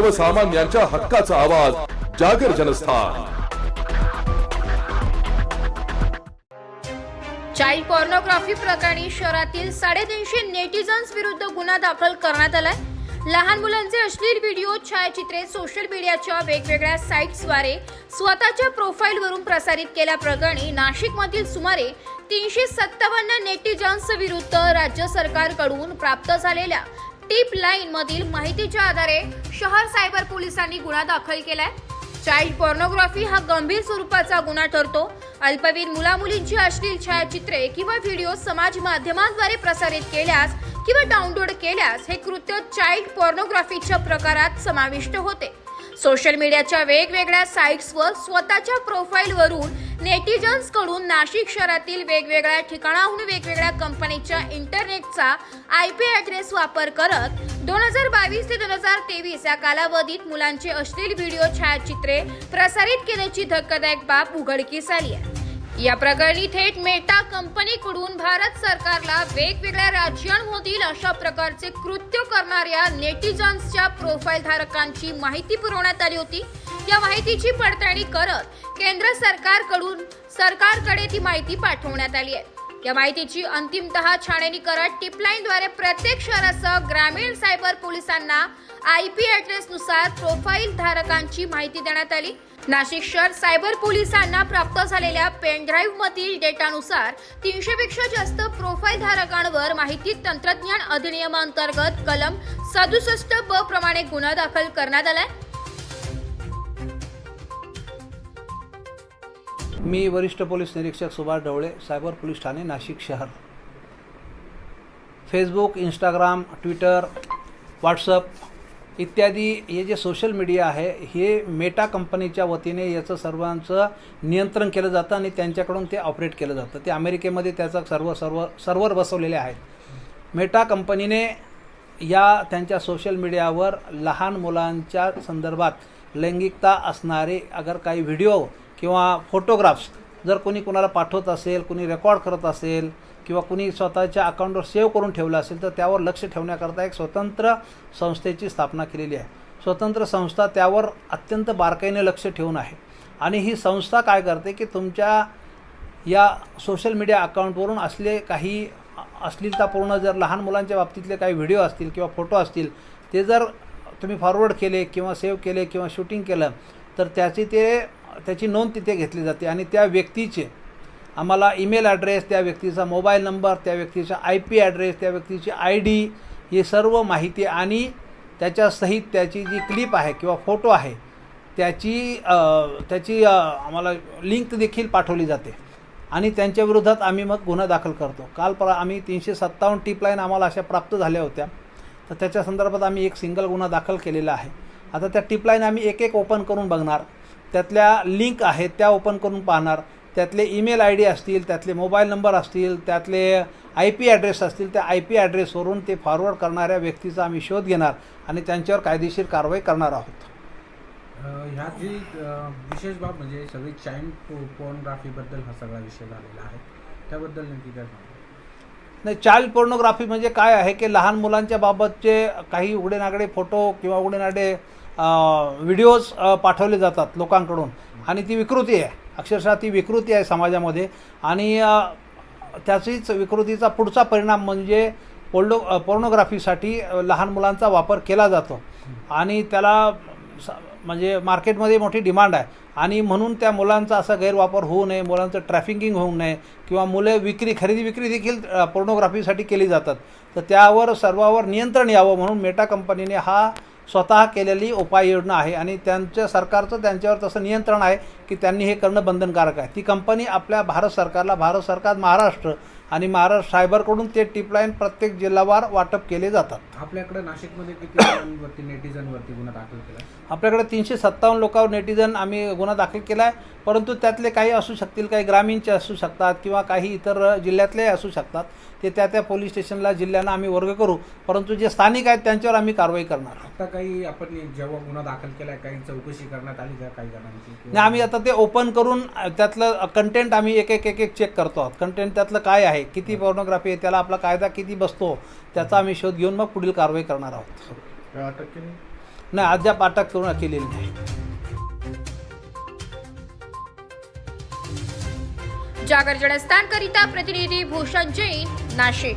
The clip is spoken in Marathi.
सर्वसामान्यांच्या हक्काचा आवाज जागर जनस्थान. चाइल्ड पॉर्नोग्राफी प्रकरणी शहरातील साडेतीनशे नेटिझन्स विरुद्ध गुन्हा दाखल करण्यात आलाय. लहान मुलांचे अश्लील व्हिडिओ छायाचित्रे सोशल मीडियाच्या वेगवेगळ्या साईट्सद्वारे स्वतःच्या प्रोफाईलवरून प्रसारित केल्याप्रकरणी नाशिकमधील सुमारे तीनशे सत्तावन्न नेटिझन्स विरुद्ध राज्य सरकारकडून प्राप्त झालेल्या टिप लाईन मधील माहितीच्या आधारे शहर सायबर पोलिसांनी गुन्हा दाखल केलाय. चाइल्ड पॉर्नोग्राफी हा गंभीर स्वरूपाचा गुन्हा ठरतो. अल्पवयीन मुलामुलींची अश्लील छायाचित्रे किंवा व्हिडिओ समाज माध्यमांद्वारे प्रसारित केल्यास किंवा डाउनलोड केल्यास हे कृत्य चाइल्ड पॉर्नोग्राफीच्या प्रकारात समाविष्ट होते. सोशल मीडियाच्या वेगवेगळ्या साईट्सवर स्वतःच्या प्रोफाईलवरून नेटिझन्सकडून नाशिक शहरातील वेगवेगळ्या ठिकाणाहून वेगवेगळ्या कंपनीच्या इंटरनेटचा आय पी ॲड्रेस वापर करत दोन हजार बावीस ते दोन हजार तेवीस या कालावधीत मुलांचे अश्लील व्हिडिओ छायाचित्रे प्रसारित केल्याची धक्कादायक बाब उघडकीस आली आहे. या प्रकरणी थेट मेटा कंपनीकडून भारत सरकारला वेगवेगळ्या राज्यांमधील अशा प्रकारचे कृत्य करणाऱ्या नेटिझन्सच्या प्रोफाईल धारकांची माहिती पुरवण्यात आली होती. या माहितीची पडताळणी करत केंद्र सरकारकडून सरकारकडे ती माहिती पाठवण्यात आली आहे. या माहितीची अंतिमतः छाननी करत टिपलाईनद्वारे प्रत्येक शहरासह ग्रामीण सायबर पोलिसांना आय पी ॲड्रेसनुसार प्रोफाईल धारकांची माहिती देण्यात आली. नाशिक शहर सायबर पोलिसांना प्राप्त झालेल्या पेनड्राईव्ह मधील डेटानुसार तीनशेपेक्षा जास्त प्रोफाईल धारकांवर माहिती तंत्रज्ञान अधिनियमांतर्गत कलम सदुसष्ट ब प्रमाणे गुन्हा दाखल करण्यात आलाय. मी वरिष्ठ पोलीस निरीक्षक सुभाष ढवळे सायबर पोलीस ठाणे नाशिक शहर. फेसबुक इंस्टाग्राम ट्विटर व्हॉट्सअप इत्यादी हे जे सोशल मीडिया आहे हे मेटा कंपनीच्या वतीने याचं सर्वांचं नियंत्रण केलं जातं आणि त्यांच्याकडून ते ऑपरेट केलं जातं. ते अमेरिकेमध्ये त्याचं सर्व सर्व सर्व्हर बसवलेले आहेत. मेटा कंपनीने या त्यांच्या सोशल मीडियावर लहान मुलांच्या संदर्भात लैंगिकता असणारे अगर काही व्हिडिओ किंवा फोटोग्राफ्स जर कोणी कोणाला पाठवत असेल कोणी रेकॉर्ड करत असेल किंवा कुणी स्वतःच्या अकाउंटवर सेव्ह करून ठेवलं असेल तर त्यावर लक्ष ठेवण्याकरता एक स्वतंत्र संस्थेची स्थापना केलेली आहे. स्वतंत्र संस्था त्यावर अत्यंत बारकाईने लक्ष ठेवून आहे. आणि ही संस्था काय करते की तुमच्या या सोशल मीडिया अकाउंटवरून असले काही अश्लीलतापूर्ण जर लहान मुलांच्या बाबतीतले काही व्हिडिओ असतील किंवा फोटो असतील ते जर तुम्ही फॉरवर्ड केले किंवा सेव्ह केले किंवा शूटिंग केलं तर त्याची ते त्याची नोंद तिथे घेतली जाते आणि त्या व्यक्तीचे आम्हाला ईमेल ॲड्रेस त्या व्यक्तीचा मोबाईल नंबर त्या व्यक्तीचा आय पी ॲड्रेस त्या व्यक्तीची आय डी ही सर्व माहिती आणि त्याच्या सहित त्याची जी क्लिप आहे किंवा फोटो आहे त्याची त्याची आम्हाला लिंक देखील पाठवली जाते. आणि त्यांच्या विरोधात आम्ही मग गुन्हा दाखल करतो. काल पर आम्ही तीनशे सत्तावन्न टीप लाईन आम्हाला अशा प्राप्त झाल्या होत्या. तर त्याच्या संदर्भात आम्ही एक सिंगल गुन्हा दाखल केलेला आहे. आता त्या टीप लाईन आम्ही एक एक ओपन करून बघणार. त्यातल्या लिंक आहेत त्या ओपन करून पाहणार. त्यातले ईमेल आय डी असतील त्यातले मोबाईल नंबर असतील त्यातले आय पी ॲड्रेस असतील त्या आय पी ॲड्रेसवरून ते फॉरवर्ड करणाऱ्या व्यक्तीचा आम्ही शोध घेणार आणि त्यांच्यावर कायदेशीर कारवाई करणार आहोत. अ, ह्यात जी विशेष बाब म्हणजे सगळी चाइल्ड पोर्नोग्राफीबद्दल हा सगळा विषय झालेला आहे. त्याबद्दल नेमकी काय नाही चाइल्ड पोर्नोग्राफी म्हणजे काय आहे की लहान मुलांच्या बाबतचे काही उघडेनागडे फोटो किंवा उघडेनागडे व्हिडिओज पाठवले जातात लोकांकडून. आणि ती विकृती आहे. अक्षरशः ती विकृती आहे समाजामध्ये. आणि त्याचीच विकृतीचा पुढचा परिणाम म्हणजे पोल्डो पोर्नोग्राफीसाठी लहान मुलांचा वापर केला जातो. आणि त्याला स- म्हणजे मार्केटमध्ये मोठी डिमांड आहे. आणि म्हणून त्या मुलांचा असा गैरवापर होऊ नये मुलांचं ट्रॅफिकिंग होऊ नये किंवा मुले विक्री खरेदी विक्री देखील पोर्नोग्राफीसाठी केली जातात. तर त्यावर सर्वावर नियंत्रण यावं म्हणून मेटा कंपनीने हा स्वतः केलेली उपाययोजना आहे आणि त्यांच्या सरकारचं त्यांच्यावर तसं नियंत्रण आहे की त्यांनी हे करणं बंधनकारक आहे. ती कंपनी आपल्या भारत सरकारला भारत सरकार महाराष्ट्र आणि महाराष्ट्र सायबरकडून ते टिपलाईन प्रत्येक जिल्हावार वाटप केले जातात. आपल्याकडे नाशिकमध्ये किती जणांवरती नेटिझनवरती गुन्हा दाखल केला आपल्याकडे तीनशे सत्तावन्न लोकांवर नेटिझन आम्ही गुन्हा दाखल केला आहे परंतु त्यातले काही असू शकतील काही ग्रामीणचे असू शकतात किंवा काही इतर जिल्ह्यातले असू शकतात ते त्या त्या पोलीस स्टेशनला जिल्ह्यांना आम्ही वर्ग करू परंतु जे स्थानिक आहेत त्यांच्यावर आम्ही कारवाई करणार आता काही आपण जेव्हा गुन्हा दाखल केलाय काही चौकशी करण्यात आली का काही जणांची? नाही आम्ही आता ते ओपन करून त्यातलं कंटेंट आम्ही एक एक एक एक चेक करतो. आहोत कंटेंट त्यातलं काय आहे? किती पोर्नोग्राफी आहे? त्याला आपला कायदा किती बसतो? त्याचा आम्ही शोध घेऊन मग पुढील कारवाई करणार आहोत. अटक केली? नाही अद्याप अटक करून केलेली नाही. जागर जडस्थानकरिता प्रतिनिधी भूषण जैन नाशिक.